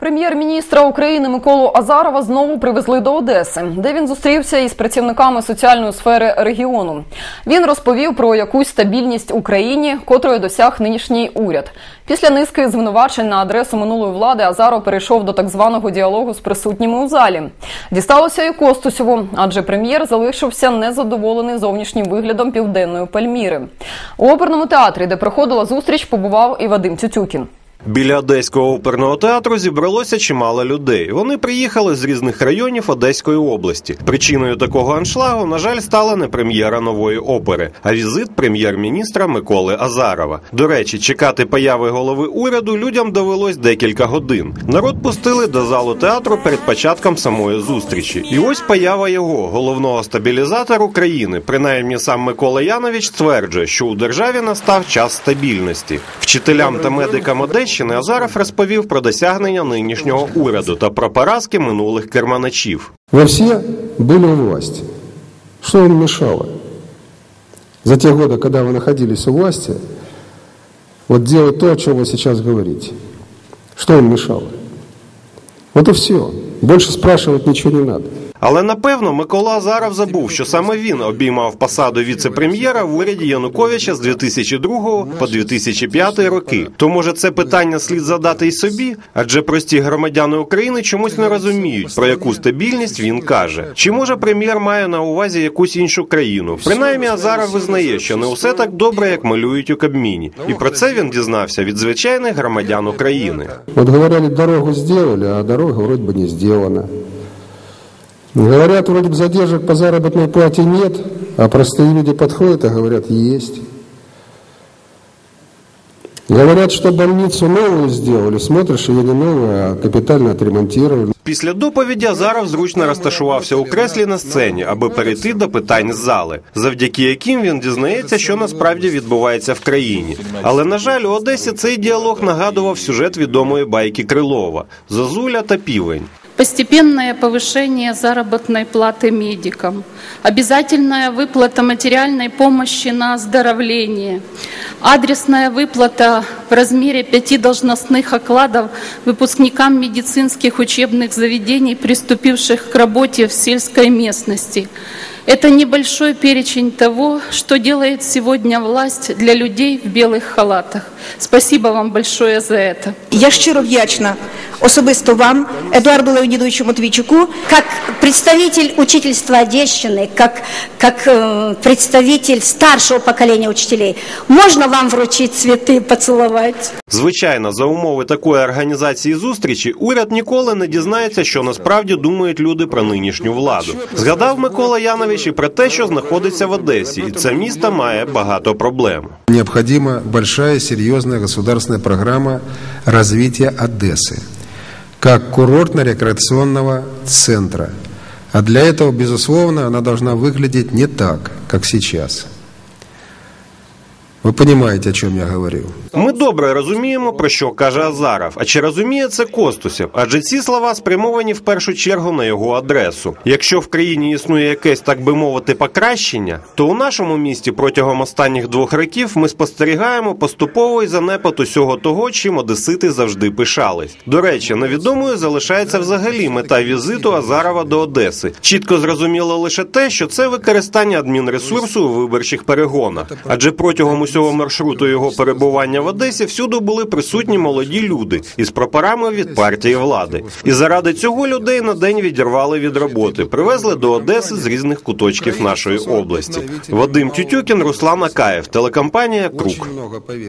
Прем'єр-міністра України Миколу Азарова знову привезли до Одеси, де він зустрівся із працівниками соціальної сфери регіону. Він розповів про якусь стабільність Україні, котрої досяг нинішній уряд. Після низки звинувачень на адресу минулої влади Азаров перейшов до так званого діалогу з присутніми у залі. Дісталося і Костусєву, адже прем'єр залишився незадоволений зовнішнім виглядом південної Пальміри. У оперному театрі, де проходила зустріч, побував і Вадим Тютюкін. Біля Одеського оперного театру зібралося чимало людей. Вони приїхали з різних районів Одеської області. Причиною такого аншлагу, на жаль, стала не прем'єра нової опери, а візит прем'єр-міністра Миколи Азарова. До речі, чекати появи голови уряду людям довелось декілька годин. Народ пустили до залу театру перед початком самої зустрічі. І ось поява його головного стабілізатора України. Принаймні сам Микола Янович стверджує, що у державі настав час стабільності. Вчителям та медикам Одещини Азаров розповів про досягнення нинішнього уряду та про поразки минулих керманачів. Вы все были у власти. Что вам мешало? За те годы, когда вы находились у власти, вот делать то, о чем вы сейчас говорите. Что вам мешало? Вот и все. Больше спрашивать ничего не надо. Але напевно Микола Азаров забув, що саме він обіймав посаду віце-прем'єра в уряді Януковича з 2002 по 2005 роки. То може це питання слід задати й собі? Адже прості громадяни України чомусь не розуміють, про яку стабільність він каже. Чи може прем'єр має на увазі якусь іншу країну? Принаймні Азаров визнає, що не усе так добре, як малюють у Кабміні, і про це він дізнався від звичайних громадян України. Вот говорили, дорогу сделали, а дорога вроде бы не сделана. Говорят, вроде бы задержек по заработной плате нет, а простые люди подходят и говорят, есть. Говорят, что больницу новую сделали, смотришь, ее не новую, а капитально отремонтировали. Після доповіді Азаров зручно розташувався у креслі на сцені, аби перейти до питань з зали, завдяки яким він дізнається, що насправді відбувається в країні. Але на жаль, у Одесі цей діалог нагадував сюжет відомої байки Крилова Зозуля та Півень. Постепенное повышение заработной платы медикам, обязательная выплата материальной помощи на оздоровление, адресная выплата в размере пяти должностных окладов выпускникам медицинских учебных заведений, приступивших к работе в сельской местности. Это небольшой перечень того, что делает сегодня власть для людей в белых халатах. Спасибо вам большое за это. Я щиро вдячна особисто вам, Эдуарду Леонидовичу Матвейчуку, как представитель учительства Одещины, как, как э, представитель старшего поколения учителей. Можно вам вручить цветы, поцеловать? Звичайно, за умови такої організації зустрічі уряд ніколи не дізнається, що насправді думають люди про нинішню владу. Згадав Микола Янович і про те, що знаходиться в Одесі, і це місто має багато проблем. Необходима большая серьезная государственная программа развития Одессы как курортно-рекреационного центра. А для этого, безусловно, она должна выглядеть не так, как сейчас. Вы понимаете, о чем я говорю? Ми добре розуміємо, про що каже Азаров. А чи розуміє це Костусєв? Адже ці слова спрямовані в першу чергу на його адресу. Якщо в країні існує якесь, так би мовити, покращення, то у нашому місті протягом останніх двох років ми спостерігаємо поступовий занепад усього того, чим одесити завжди пишались. До речі, невідомою залишається взагалі мета візиту Азарова до Одеси. Чітко зрозуміло лише те, що це використання адмінресурсу у виборчих перегонах. Адже протягом усього маршруту його перебування в Одесі всюди були присутні молоді люди із прапорами від партії влади. І заради цього людей на день відірвали від роботи, привезли до Одеси з різних куточків нашої області. Вадим Тютюкін, Руслан Акаєв, телекомпанія Крук.